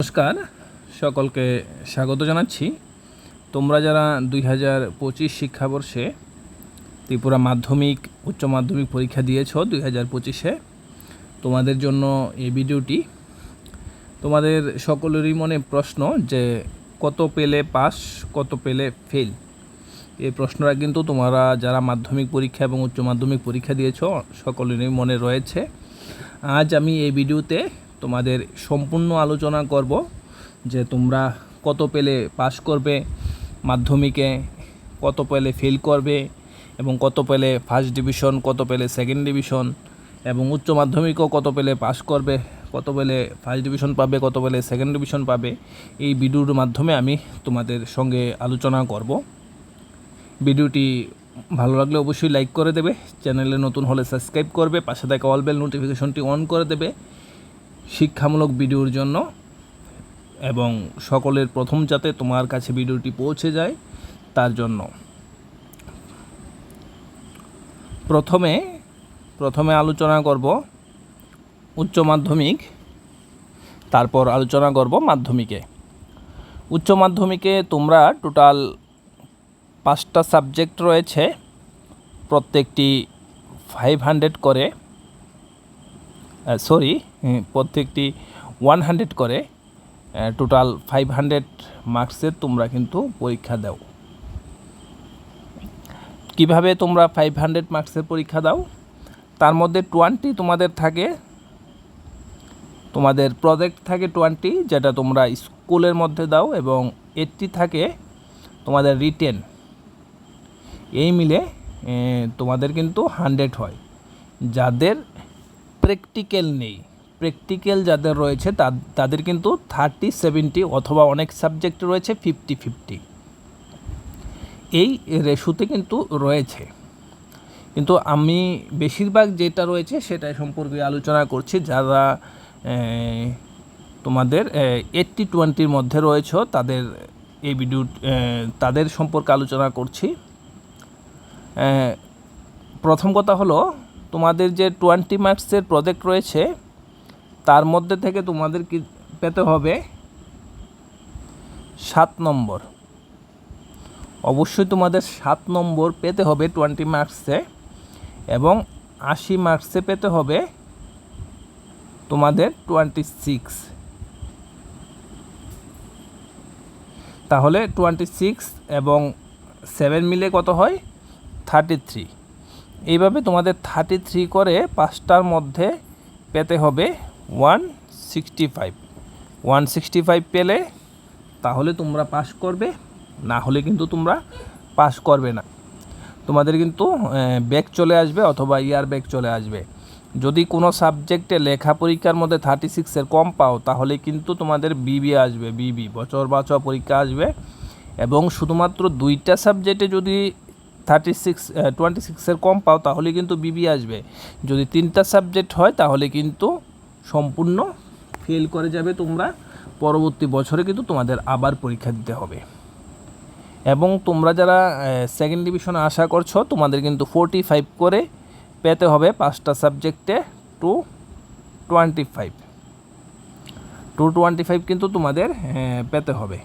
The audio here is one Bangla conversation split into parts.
নমস্কার, সকলকে স্বাগত জানাচ্ছি। তোমরা যারা দুই হাজার পঁচিশ শিক্ষাবর্ষে ত্রিপুরা মাধ্যমিক, উচ্চ মাধ্যমিক পরীক্ষা দিয়েছ দুই হাজার পঁচিশে, তোমাদের জন্য এই ভিডিওটি তোমাদের সকলেরই মনে প্রশ্ন যে কত পেলে পাস, কত পেলে ফেল? এই প্রশ্নটা কিন্তু তোমরা যারা মাধ্যমিক পরীক্ষা এবং উচ্চ মাধ্যমিক পরীক্ষা দিয়েছ, সকলেরই মনে রয়েছে। আজ আমি এই ভিডিওতে তোমাদের সম্পূর্ণ আলোচনা করব যে তোমরা কত পেলে পাস করবে, মাধ্যমিকে কত পেলে ফেল করবে এবং কত পেলে ফার্স্ট ডিভিশন কত পেলে সেকেন্ড ডিভিশন এবং উচ্চ মাধ্যমিকও কত পেলে পাস করবে, কত পেলে ফার্স্ট ডিভিশন পাবে, কত পেলে সেকেন্ড ডিভিশন পাবে, এই ভিডিওর মাধ্যমে আমি তোমাদের সঙ্গে আলোচনা করব। ভিডিওটি ভালো লাগলে অবশ্যই লাইক করে দেবে, চ্যানেলে নতুন হলে সাবস্ক্রাইব করবে, পাশে থাকা অল বেল নোটিফিকেশনটি অন করে দেবে শিক্ষামূলক ভিডিওর জন্য এবং সকলের প্রথম যাতে তোমার কাছে ভিডিওটি পৌঁছে যায়, তার জন্য। প্রথমে প্রথমে আলোচনা করব উচ্চ মাধ্যমিক, তারপর আলোচনা করব মাধ্যমিকে। উচ্চ মাধ্যমিকে তোমরা টোটাল পাঁচটা সাবজেক্ট রয়েছে, প্রত্যেকটি ফাইভ হান্ড্রেড করে সরি প্রত্যেকটি ওয়ান হান্ড্রেড করে টোটাল ফাইভ হান্ড্রেড মার্কসের তোমরা কিন্তু পরীক্ষা দাও। কীভাবে তোমরা ফাইভ হান্ড্রেড মার্কসের পরীক্ষা দাও? তার মধ্যে টোয়েন্টি তোমাদের থাকে, তোমাদের প্রজেক্ট থাকে টোয়েন্টি যেটা তোমরা স্কুলের মধ্যে দাও, এবং এইটটি থাকে তোমাদের রিটেন এই মিলে তোমাদের কিন্তু হান্ড্রেড হয়। যাদের প্র্যাকটিক্যাল নেই প্র্যাকটিক্যাল যাদের রয়েছে তাদের কিন্তু থার্টি সেভেন্টি অথবা অনেক সাবজেক্ট রয়েছে ফিফটি ফিফটি এই রেশুতে কিন্তু রয়েছে। কিন্তু আমি বেশিরভাগ যেটা রয়েছে সেটা সম্পর্কে আলোচনা করছি। যারা তোমাদের এইটটি টোয়েন্টির মধ্যে রয়েছে, তাদের এই ভিডিও তাদের সম্পর্কে আলোচনা করছি। প্রথম কথা হলো, তোমাদের যে টোয়েন্টি মার্কসের প্রজেক্ট রয়েছে তার মধ্যে থেকে তোমাদের কি পেতে হবে? সাত নম্বর। অবশ্যই তোমাদের সাত নম্বর পেতে হবে টোয়েন্টি মার্কসে এবং আশি মার্কসে পেতে হবে তোমাদের টোয়েন্টি সিক্স তাহলে টোয়েন্টি সিক্স এবং সেভেন মিলে কত হয়? থার্টি থ্রি এইভাবে তোমাদের থার্টি থ্রি করে পাঁচটার মধ্যে পেতে হবে one sixty five one sixty five পেলে তাহলে তোমরা পাস করবে, না হলে কিন্তু তোমরা পাস করবে না। তোমাদের কিন্তু ব্যাক চলে আসবে অথবা ইয়ার ব্যাক চলে আসবে। যদি কোনো সাবজেক্টে লেখা পরীক্ষার মধ্যে থার্টি সিক্সের কম পাও, তাহলে কিন্তু তোমাদের বিবি আসবে বিবি বছর বাঁচা পরীক্ষা আসবে। এবং শুধুমাত্র দুইটা সাবজেক্টে যদি থার্টি সিক্স টোয়েন্টি সিক্সের কম পাও, তাহলে কিন্তু বিবি আসবে। যদি তিনটা সাবজেক্ট হয়, তাহলে কিন্তু সম্পূর্ণ ফেল করে যাবে তোমরা। পরবর্তী বছরে কিন্তু তোমাদের আবার পরীক্ষা দিতে হবে। এবং তোমরা যারা সেকেন্ড ডিভিশনে আশা করছ, তোমাদের কিন্তু ফোরটি ফাইভ করে পেতে হবে পাঁচটা সাবজেক্টে two twenty five two twenty five কিন্তু তোমাদের পেতে হবে।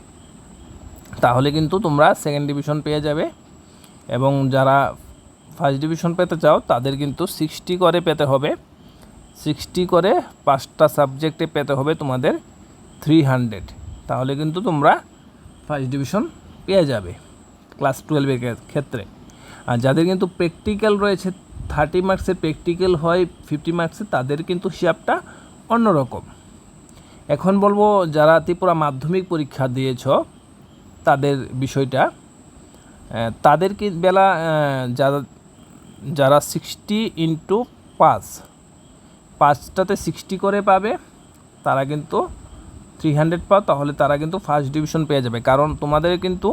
তাহলে কিন্তু তোমরা সেকেন্ড ডিভিশন পেয়ে যাবে। এবং যারা ফার্স্ট ডিভিশন পেতে চাও, তাদের কিন্তু সিক্সটি করে পেতে হবে। সিক্সটি করে পাঁচটা সাবজেক্টে পেতে হবে তোমাদের থ্রি হান্ড্রেড তাহলে কিন্তু তোমরা ফার্স্ট ডিভিশন পেয়ে যাবে ক্লাস টুয়েলভের ক্ষেত্রে। আর যাদের কিন্তু প্র্যাকটিক্যাল রয়েছে থার্টি মার্কসের প্র্যাকটিক্যাল হয় ফিফটি মার্কসের তাদের কিন্তু হিসাবটা অন্যরকম। এখন বলব, যারা ত্রিপুরা মাধ্যমিক পরীক্ষা দিয়েছ, তাদের বিষয়টা তাদের বেলা যারা যারা সিক্সটি ইন্টু পাঁচ পাঁচটাতে সিক্সটি করে পাবে, তারা কিন্তু থ্রি হান্ড্রেড পাও, তাহলে তারা কিন্তু ফার্স্ট ডিভিশন পেয়ে যাবে। কারণ তোমাদের কিন্তু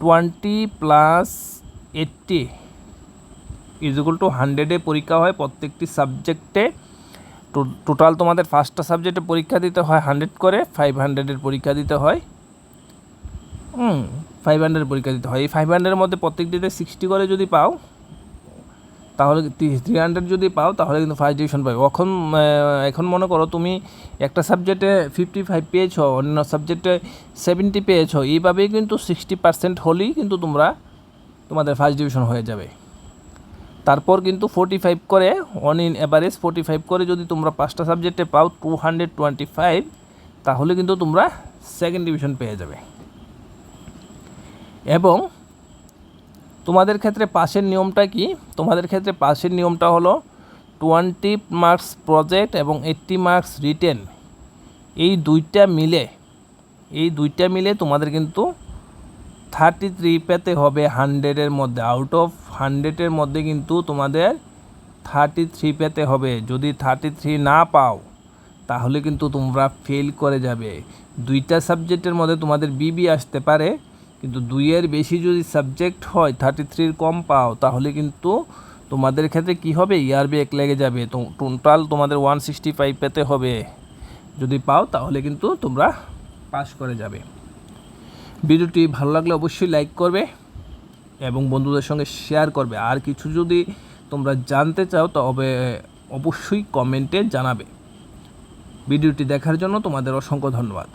twenty plus eighty equal to হান্ড্রেডে পরীক্ষা হয় প্রত্যেকটি সাবজেক্টে টোটাল তোমাদের ফার্স্টটা সাবজেক্টে পরীক্ষা দিতে হয় হান্ড্রেড করে ফাইভ হান্ড্রেডের পরীক্ষা দিতে হয়। হুম ফাইভ হান্ড্রেড পরীক্ষা দিতে হয়। এই ফাইভ হান্ড্রেডের মধ্যে প্রত্যেকটিতে সিক্সটি করে যদি পাও তাহলে থ্রি হান্ড্রেড যদি পাও, তাহলে কিন্তু ফার্স্ট ডিভিশন পাবে। এখন এখন মনে করো তুমি একটা সাবজেক্টে ফিফটি ফাইভ পেয়েছ অন্য সাবজেক্টে সেভেন্টি পেয়েছ, এইভাবেই কিন্তু সিক্সটি পার্সেন্ট হলেই কিন্তু তোমরা তোমাদের ফার্স্ট ডিভিশন হয়ে যাবে। তারপর কিন্তু ফোর্টি ফাইভ করে on in average forty five করে যদি তোমরা পাঁচটা সাবজেক্টে পাও টু হান্ড্রেড টোয়েন্টি ফাইভ তাহলে কিন্তু তোমরা সেকেন্ড ডিভিশন পেয়ে যাবে। এবং তোমাদের ক্ষেত্রে পাশের নিয়মটা কি? তোমাদের ক্ষেত্রে পাশের নিয়মটা হলো টোয়েন্টি মার্কস প্রজেক্ট এবং এইট্টি মার্কস রিটেন এই দুইটা মিলে, এই দুইটা মিলে তোমাদের কিন্তু থার্টি থ্রি পেতে হবে হান্ড্রেডের মধ্যে। আউট অফ হান্ড্রেডের মধ্যে কিন্তু তোমাদের থার্টি থ্রি পেতে হবে। যদি থার্টি থ্রি না পাও, তাহলে কিন্তু তোমরা ফেল করে যাবে। দুইটা সাবজেক্টের মধ্যে তোমাদের বিবি আসতে পারে। কিন্তু দুইয়ের বেশি যদি সাবজেক্ট হয় থার্টি থ্রির কম পাও, তাহলে কিন্তু তোমাদের ক্ষেত্রে কি হবে? ইয়ারবি এক লেগে যাবে। তো টোটাল তোমাদের ওয়ান সিক্সটি ফাইভ পেতে হবে। যদি পাও, তাহলে কিন্তু তোমরা পাস করে যাবে। ভিডিওটি ভালো লাগলে অবশ্যই লাইক করবে এবং বন্ধুদের সঙ্গে শেয়ার করবে। আর কিছু যদি তোমরা জানতে চাও, তবে অবশ্যই কমেন্টে জানাবে। ভিডিওটি দেখার জন্য তোমাদের অসংখ্য ধন্যবাদ।